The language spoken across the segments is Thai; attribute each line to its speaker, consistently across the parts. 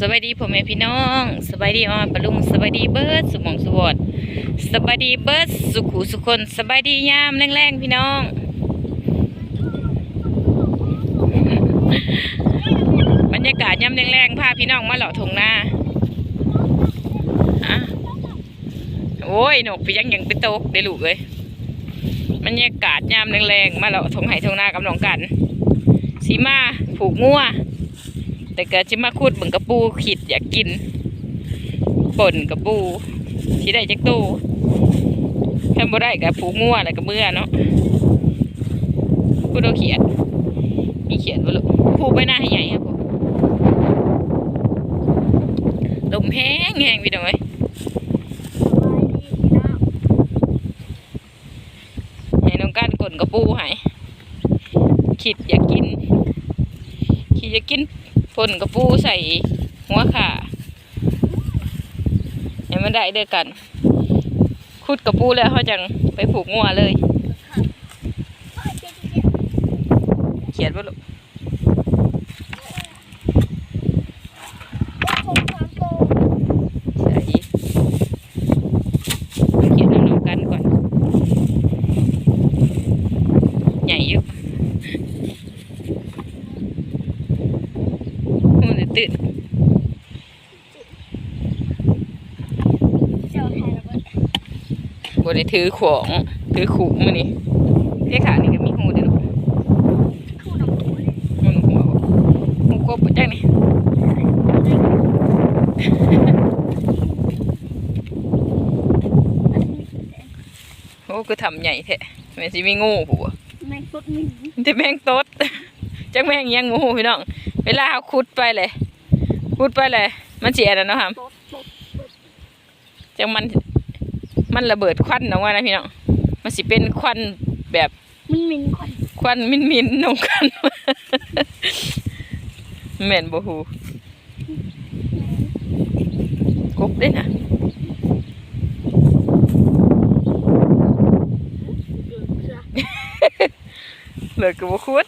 Speaker 1: สวัสดีพ่อแม่พี่น้องสบายดีอ้อปะลุงสบายดีเบิร์ดสุมองสุวดสบายดีเบิร์ดสุขุสุคนสบายดียามแรงๆพี่น้องบรรยากาศยามแรงๆพาพี่น้องมาเหล่าทงหน้าอะโอ้ยหนกไปยังยังไปตกได้ลูกเลยบรรยากาศยามแรงๆมาเหล่าทงไห้ทงหน้ากำลังกันสีมาผูกงัว แต่ก็จิมาคูดเบิ่งกระปูขิดอยากกินป่นกระปูที่ได้จักตู้ถ้าบ่ได้ก็ผูกงัวแล้วก็เมื่อเนาะพูดเอาเขียด มีเขียดบ่ลูกผูกไปหน้าให้ใหญ่ครับผมลมแห้งแห้งพี่น้อยให้น้องก้านกลนกระปูให้ขิดอยากกิน จะกินป่นกระปูใส่หัวขาให้มันได้เด้อกันขุดกระปูแล้วเขาจังไปผูกงัวเลย เขียนว่าลูกใส่เอาเขียนน้ำๆกันก่อน ใหญ่อยู่หูจะตื่นบ ได้ถือของถือขู่มือนี่เรียกขานี่ก็มีหูเด้อลูกหูหนูหัวบ่หูกบบ่จังนี่โอ้ก็ทำใหญ่แท้แม่นสิมีงูผัว
Speaker 2: แมงสดมิน
Speaker 1: จะแมงตดจักแมงอิหยังหมูพี่น้อง เวลาเขาขุดไปเลยขุดไปเลย มันเสียแล้วเนาะครับ
Speaker 2: สดสด
Speaker 1: จังมัน มันระเบิดควันออกมานะพี่น้องมันสิเป็นควันแบบ
Speaker 2: มินมินควัน
Speaker 1: ควันมินมินๆนองกันแม่นบ่ฮูกบเด้นะเลยก็บ่ขุด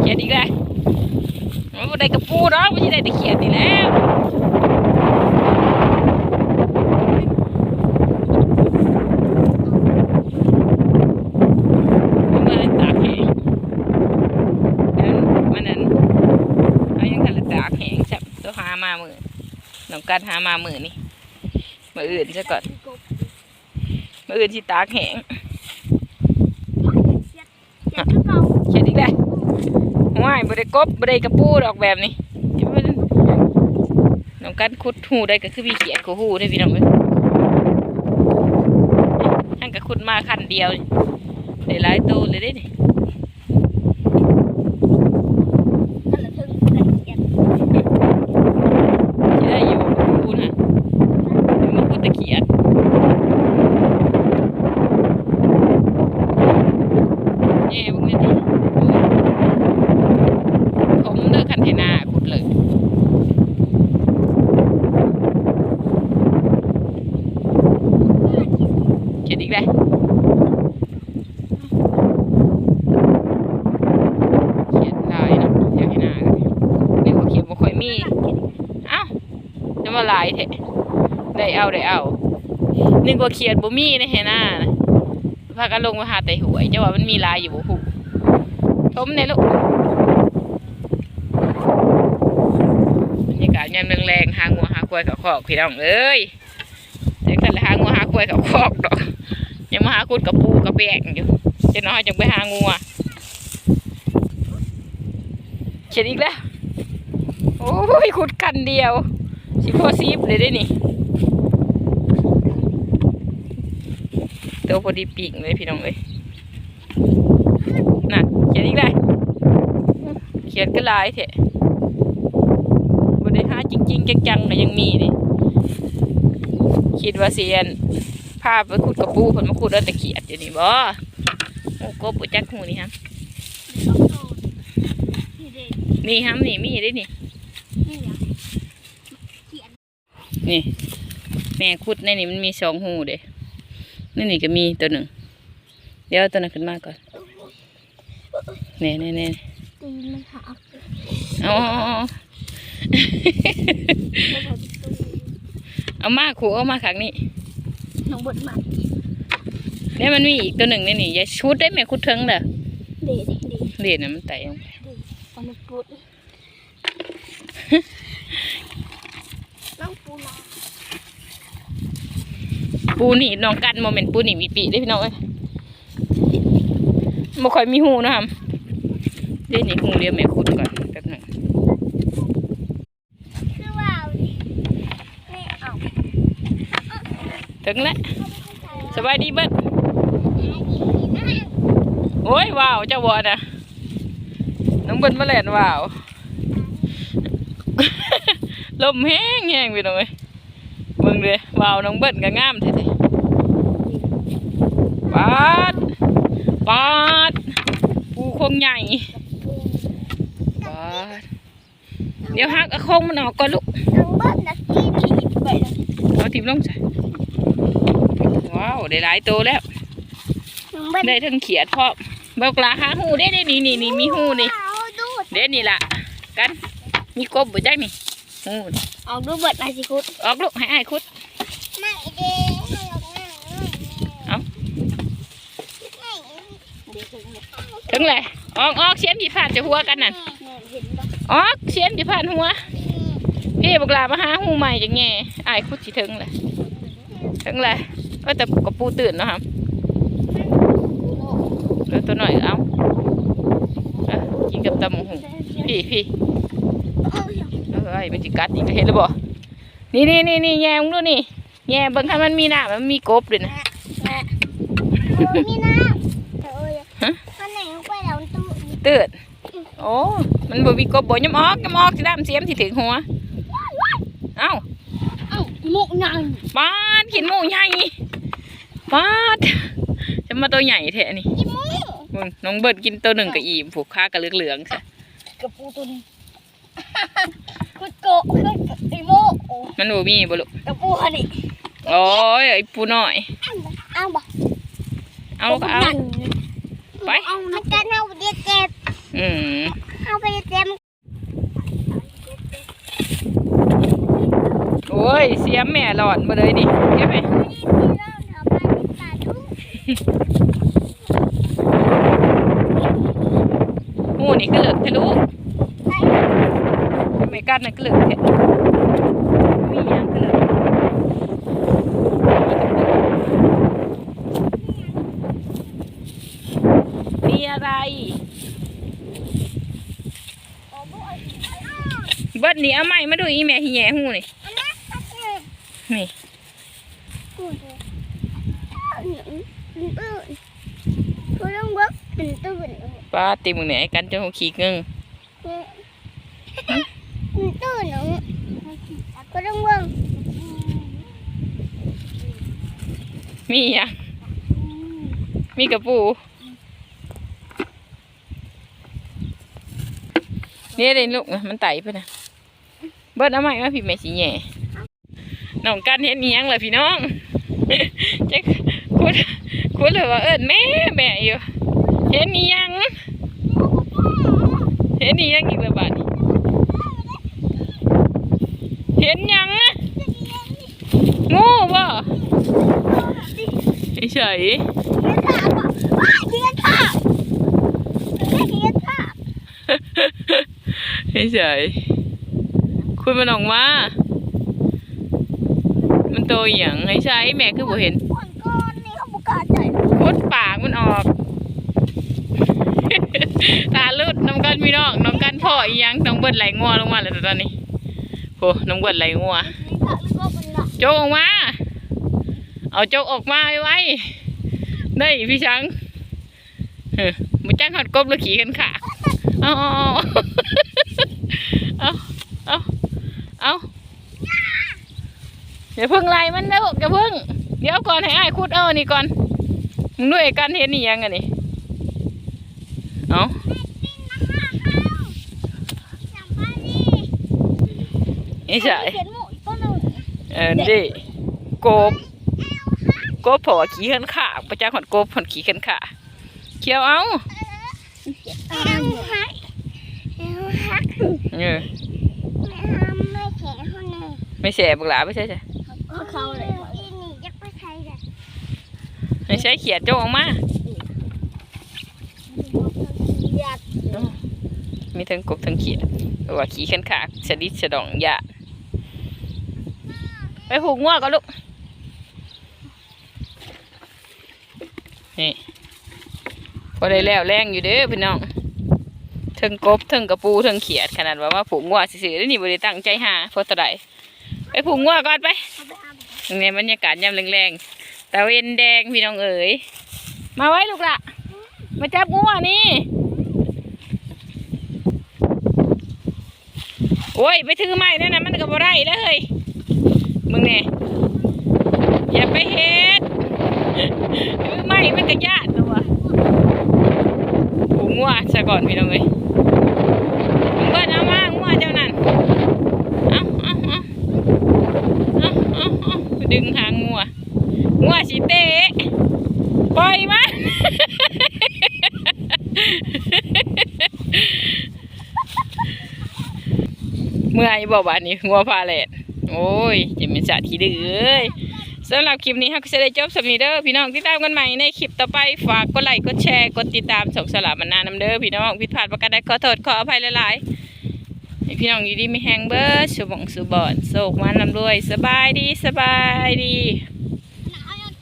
Speaker 1: เขียนอีกแล้ว มันบ่ได้กระปูเนาะมันสิได้แต่เขียนนี่แล้วมันบ่ได้ตากแหงเอิ้นมันนั่นเอายังทันได้ตากแหงซับตัวหามามือน้องกันหามามื้อนี่มื้ออื่นซะก่อนมื้ออื่นสิตากแห้ง
Speaker 2: เสียดเสียดคือเก่า
Speaker 1: เขียนอีกแล้ว ว่ายบริกบบริกระปูดอกแบบนี้น้องกันขุดหูได้ก็คือพี่เขียดขูหูได้พี่น้องเลยท่านก็ขุดมาคันเดียวนี่ได้หลายตัวเลยได้นี่
Speaker 2: ละถึงได้เสียด
Speaker 1: ที่ได้อยู่กูน่ะเดี๋ยวมันขุดตะเขียดแย่พวกนี้ดิผมเลิกคันเทนาขุดเลย เขียนอีกแล้วเขียนลายเนาะเดี๋ยวให้หน้ากันนี่ว่าเขียนบ่ค่อยมี เอ้าจะมาลายเถอะ ได้เอาได้เอานึกว่าเขียนบ่มีในให้หน้านะพากันลงมาหาแต่หวยจะว่ามันมีลายอยู่บ่ฮู้ทมเนี่ยลูกบรรยากาศยามแรงๆหางัวหาควายกับคอกพี่น้องเอ้ยแต่คันละหางัวหากล้วยกับคอกดอกยังมาหาคุดกับปูกับแปงอยู่จะน้อยจังไปหางัวเขียนอีกแล้วโอ้ยขุดกันเดียวสิพอซีบเลยได้นี่ ตัวพอดีปีกเลยพี่น้องเอ้ยน่ะเขียนอีกแล้เขียนก็ลายเถอะบนได้หาจริง ๆ จังๆก็ยังมีนี่คิดว่าเสียนพาพไปขุดกระปูผลมาขุดเอาแต่เขียดอยู่นี่บ่โอ้กบปุจักหูนี่ฮะ
Speaker 2: สองโตนี่เด็ก
Speaker 1: นี่มีได้นี่
Speaker 2: นี่อะเขียน
Speaker 1: นี่แม่ขุดในนี่มันมีสองหูเด้ นี่นี่ก็มีตัวหนึ่ง เดี๋ยวเอาตัวนั้นขึ้นมาก่อนเน่เน่เน่
Speaker 2: ตีนมันหัก
Speaker 1: เอาเอาเอาเอา
Speaker 2: แล้วพอประตู
Speaker 1: เอามาขู่เอามาขังนี่
Speaker 2: น้องบดมา
Speaker 1: เนี่ยมันมีอีกตัวหนึ่งนี่นี่อย่าชุดได้ไหมคุดเทิงเด้อ
Speaker 2: เด็ดเด็ด
Speaker 1: เด็ดน่ะมันไต่ลงไป
Speaker 2: เอามาปุดน้องปูนา
Speaker 1: ปูนี่น้องกันโมเมนต์ปูนี่มีปีได้พี่น้องเอ้ยบ่ค่อยมีหูนะครับเดี๋ยวนี่หูเรียวแม่คุดก่อนแป๊บหนึง
Speaker 2: คือว่าไม่เอา
Speaker 1: ถึงแล้วสบายดีเบิ้ลโอ้ยว้าวเจ้าบัวนะน้องเบิ้ลมาเล่นว้าว ลมแห้งแห้งพี่น้อย บิ่งเลยว้าวน้องเบิ้ลก็งามแท้ๆปาดปาดปูคงใหญ่ปาดเดี๋ยวหักอาโคงมันออกก่อนลูก
Speaker 2: น้องเบิ้ลนักกินขีดไปแล้ว
Speaker 1: เอาทิมลงใส่ว้าวได้หลายตัวแล้ว
Speaker 2: น้องเบิ้ล
Speaker 1: ได้ทั้งเขียดพร้อมเบิกลาหาหูได้ได้นี่นี่นี่มีหูนี่
Speaker 2: เอาดูด
Speaker 1: เด้นี่ล่ะกันมีกบบ่จักนี่หูนี่
Speaker 2: เอาดูเบิดมาสิคุด
Speaker 1: ออกลูกให้อ้ายคุด
Speaker 2: ไม่เด้ให้ลงนั่ง
Speaker 1: เอ้า
Speaker 2: เดี๋ยวถึงเนี่ย
Speaker 1: ถึงเลยออกออกเสียมที่ผ่านจะหัวกันนั่นออกเสียมที่ผ่านหัวพี่บิกลามาหาหูใหม่จังแง่อ้ายคุดสิถึงเลยถึงเลยก็แต่กบปูตื่นเนาะครับเหลือตัวหน่อยเอาเอากินกับตำหมูหูพี่พี่ อ้ยมันจิกัดอีกแล้วเห็นหรือบ่นี่นี่นี่นี่แง่มึงดูนี่แง่เบิ่งถ้ามันมีน้ำมันมีกบด้วยนะ
Speaker 2: แม่โอ้ยมีน้ำแต่โอ้ย
Speaker 1: ฮะ
Speaker 2: มันไหนลงไปแล้วตู้
Speaker 1: เตือนโอ้มันบ่มีกบบ่ยำออกยำออกสิดำเสียมสิถึงหัวเอ้า
Speaker 2: เอ้าหมุกนาง
Speaker 1: ปาดขินหมูใหญ่ปาดจะมาตัวใหญ่แท้นี่
Speaker 2: อีหมู
Speaker 1: มึงน้องเบิดกินตัวหนึ่งกับอิ่มผูกค้ากระเหลืองๆซะ
Speaker 2: กระปูตัวนี้ คุดโกะคุดอีหมู
Speaker 1: มันบ่มีบ่ลูก
Speaker 2: กระปูฮันนี่
Speaker 1: โอ้ยไอ้ปูน้อย
Speaker 2: เอาบ่
Speaker 1: เอาก็เอา ไป
Speaker 2: เอามันกันเอาไปเจ็บ
Speaker 1: อืม
Speaker 2: เอาไปเจ็บ
Speaker 1: โอ้ย เสียมแม่หลอนมาเลยนี่เก็บไหมหมูนี่ก็เหลือกทะลุ ไม่กัดนะก็เหลือกแท้มีหยังก็เหลือมีอะไรเบิดนี่เอาไม้มาดูอีแม่ที่แย่หูนี่นี่
Speaker 2: กูต้องวักตื่นตื่น
Speaker 1: ป้าตีมึงไอ้กันจนหัวขี้เงึง
Speaker 2: ตื่นตื่น กูต้องวัก
Speaker 1: มีหยังมีกระปูนี่เลยลูกมันไต่ไปนะเบิดเอาไม้มาพี่แม่สิแย่น้องกันเห็นอียังเลยพี่น้องจะคุณคุณเลยว่าเอิญแม่แม่อยู่ เห็นอียัง เห็นอียังอีกแล้วบาดนี้ เห็นยังอะงูบ่ไอ้เฉย
Speaker 2: เทียนผ้าเทียนผ้า
Speaker 1: ไอ้เฉยคุณมันออกมา มันโตอย่างไอ้ใช่แม่คือบ่เห็น
Speaker 2: ก่อนก่อนนี่เขาบุ
Speaker 1: ดปากมันออก ตาลุดน้ำกันพี่น้องน้องกันพ่ออีหยังน้องเบิดไหลงัวลงมาแล้วตอนนี้ โหน้องเบิดไหลงัวโจกออกมา เอาโจกออกมาไว้ไว้ได้พี่ช้างเฮ้ยมุจังหัดกบหรือขี่กันขาเอาเอาเอาเอาเอาเดี๋ยวเพิ่งไล่มันแล้วอย่าเพิ่ง เดี๋ยวก่อนให้อ้ายคุดเอานี่ก่อนมึงด้วยกันเห็นนี่ยังไงนี่เอา
Speaker 2: อย่างบ้านนี่
Speaker 1: ไอ้ใช่
Speaker 2: เขียนหมูอีกต้นหนึ่ง
Speaker 1: เออดิกบกบเพราะว่าขี่ขันขาประจังหอดกบผอนขี่ขันขา
Speaker 2: เเคี้
Speaker 1: ยวเอา
Speaker 2: เอาฮักเอาฮัก
Speaker 1: เออ
Speaker 2: ไม่ห้ามไม่แข็งเขาเนี่ย
Speaker 1: ไม่แสบบักหลาไม่ใช่จ้ะ
Speaker 2: เขาเลยอีนี่ยักษ์ไปไทยเลย
Speaker 1: ไม่ใช่เขียดโจกออกมา
Speaker 2: อยาก
Speaker 1: มีทั้งกบทั้งเขียดหรือว่าขี้ขันขากสะดิดสะดองยา ไปผูกงัวก่อนลูก นี่พอได้แล้วแรงอยู่เด้อพี่น้องเทั้งกบเทั้งกระปูเทั้งเขียดขนาดว่าว่าผูกงัวซื่อๆแล้วนี่บริตั้งใจหาเพราะตะไดไปผูกงัวก่อนไป
Speaker 2: เอาไปเอาไป
Speaker 1: ในบรรยากาศยามแรงๆตะเวนแดงพี่น้องเอ๋ยมาไว้ลูกละมาจับงูอะนี่โอ้ยไปถือไม้นั่นนะมันก็บ่ได้แล้วเฮ้ย มึงเนี่ยอย่าไปเฮ็ดถือไม้มันก็ยากตัวผูงัวซะก่อนพี่น้องเอ้ยมึงเบิ้ลเอามางัวเจ้านั่นเอาเอาเอาเอาเอาเอาดึงหางงัวงัวสิเตะปล่อยมันเมื่อยบอกว่านี่งัวพาแลด โอ้ยจะเป็นสาธิตเลยสำหรับคลิปนี้ฮักจะได้จบสำนีเด้อพี่น้องติดตามกันใหม่ในคลิปต่อไปฝากกดไลค์กดแชร์กดติดตามส่งสลับมันนานำเด้อพี่น้องผิดพลาดประการใดขอโทษขออภัยหลายๆพี่น้องอยู่ดีมีแฮงเบิร์ดสุบงสุบอนโศกมานำรวยสบายดีสบายดี